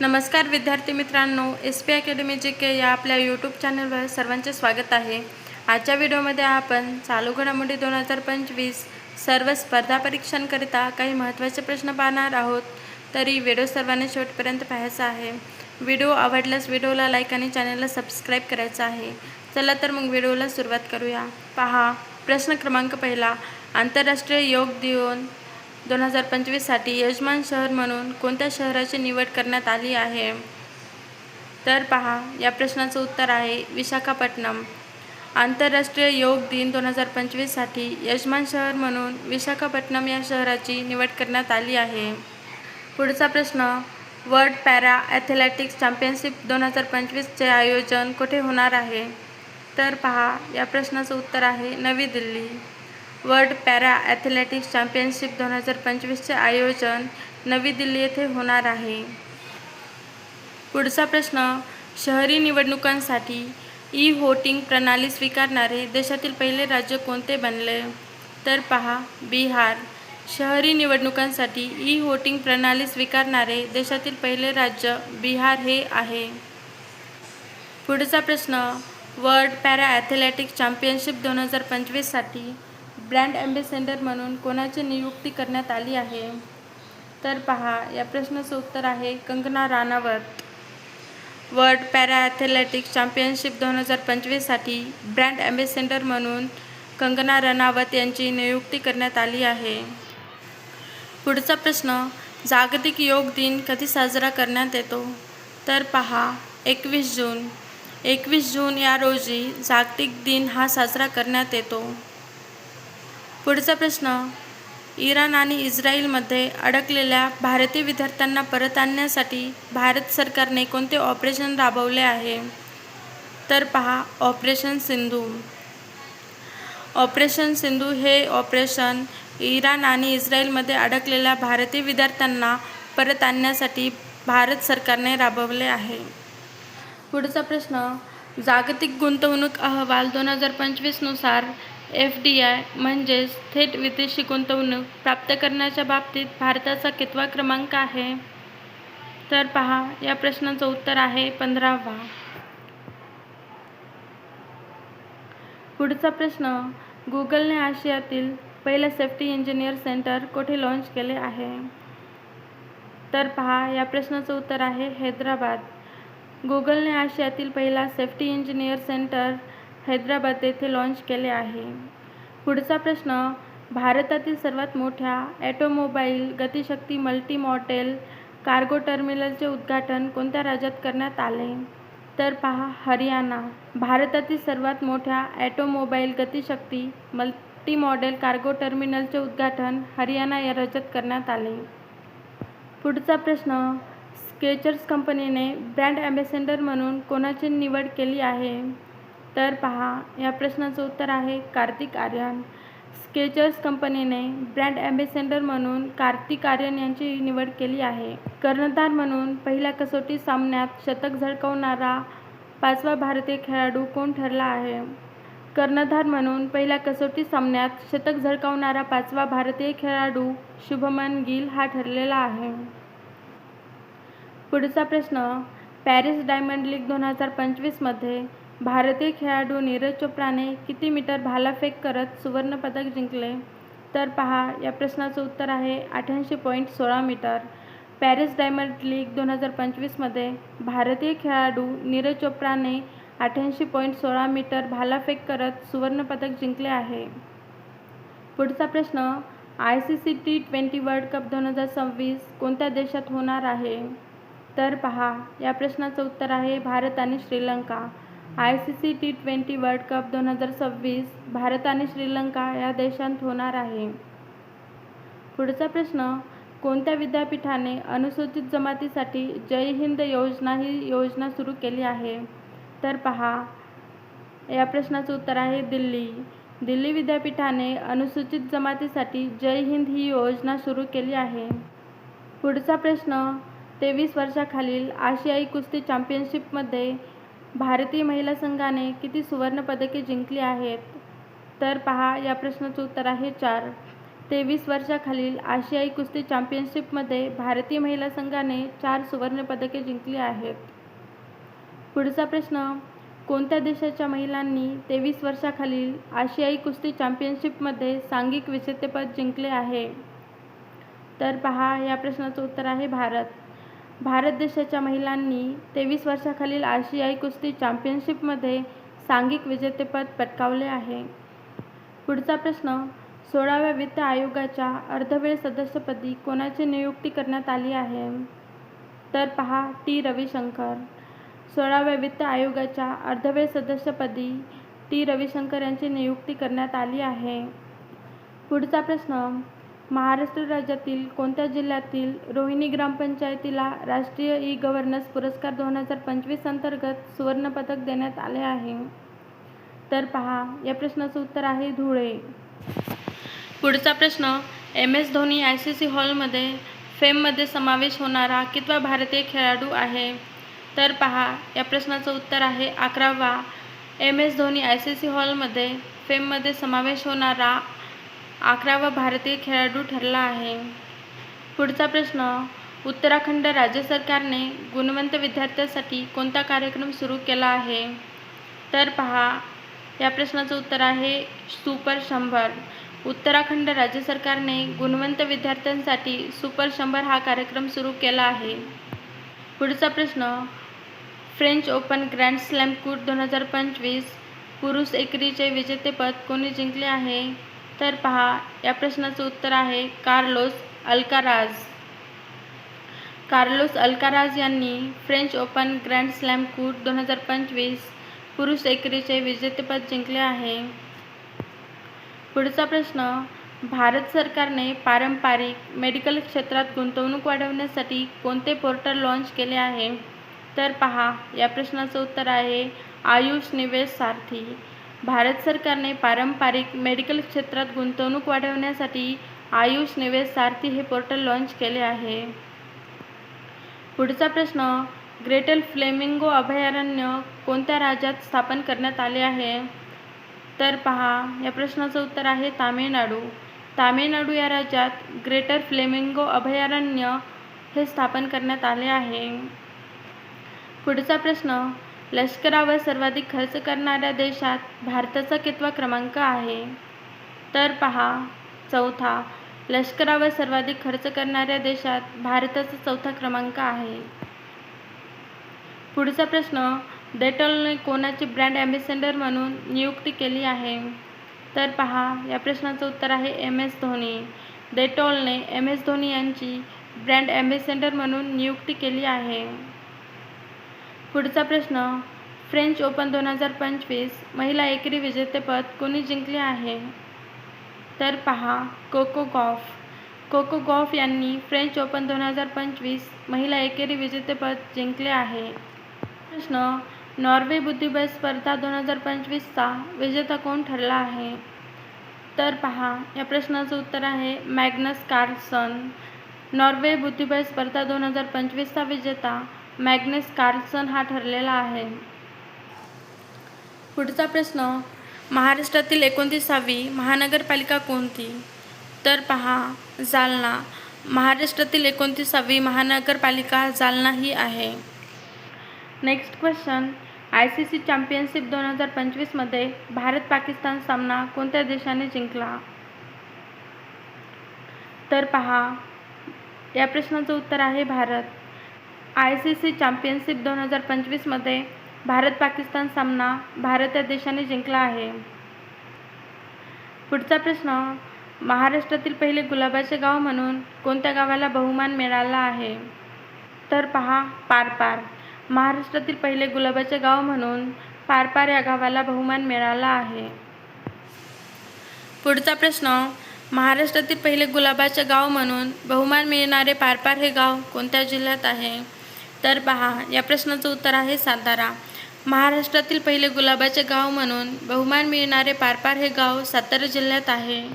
नमस्कार विद्यार्थी मित्रांनो एस पी अकॅडमी जे के या आपल्या यूट्यूब चॅनलवर सर्वांचे स्वागत आहे. आजच्या व्हिडिओमध्ये आपण चालू घडामोडी दोन हजार पंचवीस सर्व स्पर्धा परीक्षांकरिता काही महत्त्वाचे प्रश्न पाहणार आहोत. तरी व्हिडिओ सर्वांनी शेवटपर्यंत पाहायचा आहे. व्हिडिओ आवडल्यास व्हिडिओला लाईक आणि चॅनलला सबस्क्राईब करायचं आहे. चला तर मग व्हिडिओला सुरुवात करूया. पहा प्रश्न क्रमांक पहिला आंतरराष्ट्रीय योग दिन दोन हजार पंचवीससाठी यजमान शहर म्हणून कोणत्या शहराची निवड करण्यात आली आहे? तर पहा या प्रश्नाचं उत्तर आहे विशाखापट्टणम. आंतरराष्ट्रीय योग दिन दोन हजार पंचवीससाठी यजमान शहर म्हणून विशाखापट्टणम या शहराची निवड करण्यात आली आहे. पुढचा प्रश्न वर्ल्ड पॅरा ॲथलेटिक्स चॅम्पियनशिप दोन हजार पंचवीसचे आयोजन कुठे होणार आहे? तर पहा या प्रश्नाचं उत्तर आहे Navi Delhi. World para athletics championship दोन हजार पंचवीसचे आयोजन नवी दिल्ली येथे होणार आहे. पुढचा प्रश्न शहरी निवडणुकांसाठी ई व्होटिंग प्रणाली स्वीकारणारे देशातील पहिले राज्य कोणते बनले? तर पहा बिहार. शहरी निवडणुकांसाठी ई व्होटिंग प्रणाली स्वीकारणारे देशातील पहिले राज्य बिहार हे आहे. पुढचा प्रश्न वर्ल्ड पॅरा ॲथलेटिक्स चॅम्पियनशिप दोन हजार पंचवीससाठी ब्रँड ॲम्बेसेंडर म्हणून कोणाची नियुक्ती करण्यात आली आहे? तर पहा या प्रश्नाचं उत्तर आहे Kangana Ranaut. World para athletics championship दोन हजार पंचवीससाठी ब्रँड ॲम्बेसेंडर म्हणून कंगना रनावत यांची नियुक्ती करण्यात आली आहे. पुढचा प्रश्न जागतिक योग दिन कधी साजरा करण्यात येतो? तर पहा एकवीस जून. एकवीस जून या रोजी जागतिक दिन हा साजरा करण्यात येतो. पुढचा प्रश्न. इराण आणि इस्रायलमध्ये अडकलेल्या भारतीय विद्यार्थ्यांना परत आणण्यासाठी भारत सरकारने कोणते ऑपरेशन राबवले आहे? तर पहा ऑपरेशन सिंधू. ऑपरेशन सिंधू हे ऑपरेशन इराण आणि इस्रायलमध्ये अडकलेल्या भारतीय विद्यार्थ्यांना परत आणण्यासाठी भारत सरकारने राबवले आहे. पुढचा प्रश्न. जागतिक गुंतवणूक अहवाल दोन हजार पंचवीसनुसार एफ डी आय म्हणजेच थेट विदेशी गुंतवणूक प्राप्त करण्याच्या बाबतीत भारताचा कितवा क्रमांक आहे? तर पहा या प्रश्नाचं उत्तर आहे पंधरावा. पुढचा प्रश्न गुगलने आशियातील पहिलं सेफ्टी इंजिनियर सेंटर कोठे लॉन्च केले आहे? तर पहा या प्रश्नाचं उत्तर आहे हैदराबाद. गुगलने आशियातील पहिला सेफ्टी इंजिनियर सेंटर हैदराबाद येथे लॉन्च केले आहे. पुढचा प्रश्न भारतातील सर्वात मोठ्या ॲटोमोबाईल गतिशक्ती मल्टीमॉटेल कार्गो टर्मिनलचे उद्घाटन कोणत्या राज्यात करण्यात आले? तर पहा हरियाणा. भारतातील सर्वात मोठ्या automobile Gatishakti multi model cargo टर्मिनलचे उद्घाटन हरियाणा या राज्यात करण्यात आले. पुढचा प्रश्न स्केचर्स कंपनीने ब्रँड ॲम्बेसेंडर म्हणून कोणाची निवड केली आहे? तर पहा या प्रश्नाचं उत्तर आहे कार्तिक आर्यन. स्केचर्स कंपनीने ब्रँड ॲम्बेसेंडर म्हणून कार्तिक आर्यन यांची निवड केली आहे. कर्णधार म्हणून पहिल्या कसोटी सामन्यात शतक झळकवणारा पाचवा भारतीय खेळाडू कोण ठरला आहे? कर्णधार म्हणून पहिल्या कसोटी सामन्यात शतक झळकावणारा पाचवा भारतीय खेळाडू शुभमन गिल हा ठरलेला आहे. पुढचा प्रश्न पॅरिस डायमंड लीग दोन हजार पंचवीसमध्ये भारतीय खेळाडू नीरज चोप्राने किती मीटर भालाफेक करत सुवर्णपदक जिंकले? तर पहा या प्रश्नाचं उत्तर आहे अठ्ठ्याऐंशी पॉईंट सोळा मीटर. पॅरिस डायमंड लीग दोन हजार पंचवीसमध्ये भारतीय खेळाडू नीरज चोप्राने अठ्ठ्याऐंशी पॉईंट सोळा मीटर भालाफेक करत सुवर्णपदक जिंकले आहे. पुढचा प्रश्न I C C T twenty world cup दोन हजार सव्वीस कोणत्या देशात होणार आहे? तर पहा या प्रश्नाचं उत्तर आहे भारत आणि Sri Lanka. I C C T twenty world cup दोन हजार सव्वीस भारत आणि श्रीलंका या देशांत होणार आहे. पुढचा प्रश्न कोणत्या विद्यापीठाने अनुसूचित जमातीसाठी जय हिंद योजना ही योजना सुरू केली आहे? तर पहा या प्रश्नाचं उत्तर आहे दिल्ली. दिल्ली विद्यापीठाने अनुसूचित जमातीसाठी जय हिंद ही योजना सुरू केली आहे. पुढचा प्रश्न तेवीस वर्षाखालील आशियाई कुस्ती चॅम्पियनशिपमध्ये भारतीय महिला संघाने किती सुवर्णपदके जिंकली आहेत? तर पहा या प्रश्नाचं उत्तर आहे चार. तेवीस वर्षाखालील आशियाई कुस्ती चॅम्पियनशिपमध्ये भारतीय महिला संघाने चार सुवर्णपदके जिंकली आहेत. पुढचा प्रश्न कोणत्या देशाच्या महिलांनी तेवीस वर्षाखालील आशियाई कुस्ती चॅम्पियनशिपमध्ये सांघिक विजेतेपद जिंकले आहे? तर पहा या प्रश्नाचं उत्तर आहे भारत. भारत देशाच्या महिलांनी तेवीस वर्षाखालील आशियाई कुस्ती चॅम्पियनशिपमध्ये सांघिक विजेतेपद पटकावले आहे. पुढचा प्रश्न सोळाव्या वित्त आयोगाच्या अर्धवेळ सदस्यपदी कोणाची नियुक्ती करण्यात आली आहे? तर पहा टी. रविशंकर. सोळाव्या वित्त आयोगाच्या अर्धवेळ सदस्यपदी टी. रविशंकर यांची नियुक्ती करण्यात आली आहे. पुढचा प्रश्न महाराष्ट्र राज्यातील कोणत्या जिल्ह्यातील रोहिणी ग्रामपंचायतीला राष्ट्रीय ई गव्हर्नन्स पुरस्कार दोन हजार पंचवीस अंतर्गत सुवर्णपदक देण्यात आले आहे? तर पहा या प्रश्नाचं उत्तर आहे धुळे. पुढचा प्रश्न M S Dhoni I C C हॉलमध्ये फेममध्ये समावेश होणारा कितवा भारतीय खेळाडू आहे? तर पहा या प्रश्नाचं उत्तर आहे अकरावा. M S Dhoni I C C हॉलमध्ये फेममध्ये समावेश होणारा अकरावा भारतीय खेळाडू ठरला आहे. पुढचा प्रश्न उत्तराखंड राज्य सरकारने गुणवंत विद्यार्थ्यांसाठी कोणता कार्यक्रम सुरू केला आहे? तर पहा या प्रश्नाचं उत्तर आहे सुपर शंभर. उत्तराखंड राज्य सरकारने गुणवंत विद्यार्थ्यांसाठी सुपर शंभर हा कार्यक्रम सुरू केला आहे. पुढचा प्रश्न फ्रेंच ओपन ग्रँड स्लॅम कूट दोन हजार पंचवीस पुरुष एकरीचे विजेतेपद कोणी जिंकले आहे? तर पहा या प्रश्नाचं उत्तर आहे कार्लोस अल्काराज. कार्लोस अल्काराज यांनी फ्रेंच ओपन ग्रँड स्लॅम कूट दोन हजार पंचवीस पुरुष एकेरीचे विजेतेपद जिंकले आहे. पुढचा प्रश्न भारत सरकारने पारंपरिक मेडिकल क्षेत्रात गुंतवणूक वाढवण्यासाठी कोणते पोर्टल लॉन्च केले आहे? तर पहा या प्रश्नाचं उत्तर आहे आयुष निवेश सारथी. भारत सरकारने पारंपरिक मेडिकल क्षेत्रात गुंतवणूक वाढवण्यासाठी आयुष निवेश सारथी हे पोर्टल लॉन्च केले आहे. पुढचा प्रश्न ग्रेटल फ्लेमिंगो अभयारण्य कोणत्या राज्यात स्थापन करण्यात आले आहे? तर पहा या प्रश्नाचं उत्तर आहे तामिळनाडू. तामिळनाडू या राज्यात ग्रेटर फ्लेमिंगो अभयारण्य हे स्थापन करण्यात आले आहे. पुढचा प्रश्न लष्करावर सर्वाधिक खर्च करणाऱ्या देशात भारताचा कितवा क्रमांक आहे? तर पहा चौथा. लष्करावर सर्वाधिक खर्च करणाऱ्या देशात भारताचा चौथा क्रमांक आहे. पुढचा प्रश्न डेटॉलने कोणाची ब्रँड ॲम्बेसेंडर म्हणून नियुक्ती केली आहे? तर पहा या प्रश्नाचं उत्तर आहे एम एस धोनी. डेटॉलने एम एस धोनी यांची ब्रँड ॲम्बेसेंडर म्हणून नियुक्ती केली आहे. पुढचा प्रश्न फ्रेंच ओपन दोन हजार पंचवीस महिला एकेरी विजेतेपद कोणी जिंकले आहे? तर पहा कोको गॉफ. कोको गॉफ यांनी फ्रेंच ओपन दोन हजार पंचवीस महिला एकेरी विजेतेपद जिंकले आहे. प्रश्न नॉर्वे बुद्धिबळ स्पर्धा दोन हजार पंचवीसचा विजेता कोण ठरला आहे? तर पहा या प्रश्नाचं उत्तर आहे मॅग्नस कार्लसन. नॉर्वे बुद्धिबळ स्पर्धा दोन हजार पंचवीसचा विजेता मॅग्नस कार्लसन हा ठरलेला आहे. पुढचा प्रश्न महाराष्ट्रातील एकोणतीसावी महानगरपालिका कोणती? तर पहा जालना. महाराष्ट्रातील एकोणतीसावी महानगरपालिका जालना ही आहे. Next question I C C championship दोन हजार पंचवीसमध्ये भारत पाकिस्तान सामना कोणत्या देशाने जिंकला? तर पहा या प्रश्नाचं उत्तर आहे Bharat. I C C championship दोन हजार पंचवीसमध्ये भारत पाकिस्तान सामना भारत या देशाने जिंकला आहे. पुढचा प्रश्न महाराष्ट्रातील पहिले गुलाबाचे गाव म्हणून कोणत्या गावाला बहुमान मिळाला आहे? तर पहा पारपार. महाराष्ट्रातील पहिले गुलाबाचे गाव म्हणून पारपार या गावाला बहुमान मिळाला आहे. पुढचा प्रश्न महाराष्ट्रातील पहिले गुलाबाचे गाव म्हणून बहुमान मिळणारे पारपार हे गाव कोणत्या जिल्ह्यात आहे? तर पहा या प्रश्नाचं उत्तर आहे सातारा. महाराष्ट्रातील पहिले गुलाबाचे गाव म्हणून बहुमान मिळणारे पारपार हे गाव सातारा जिल्ह्यात आहे.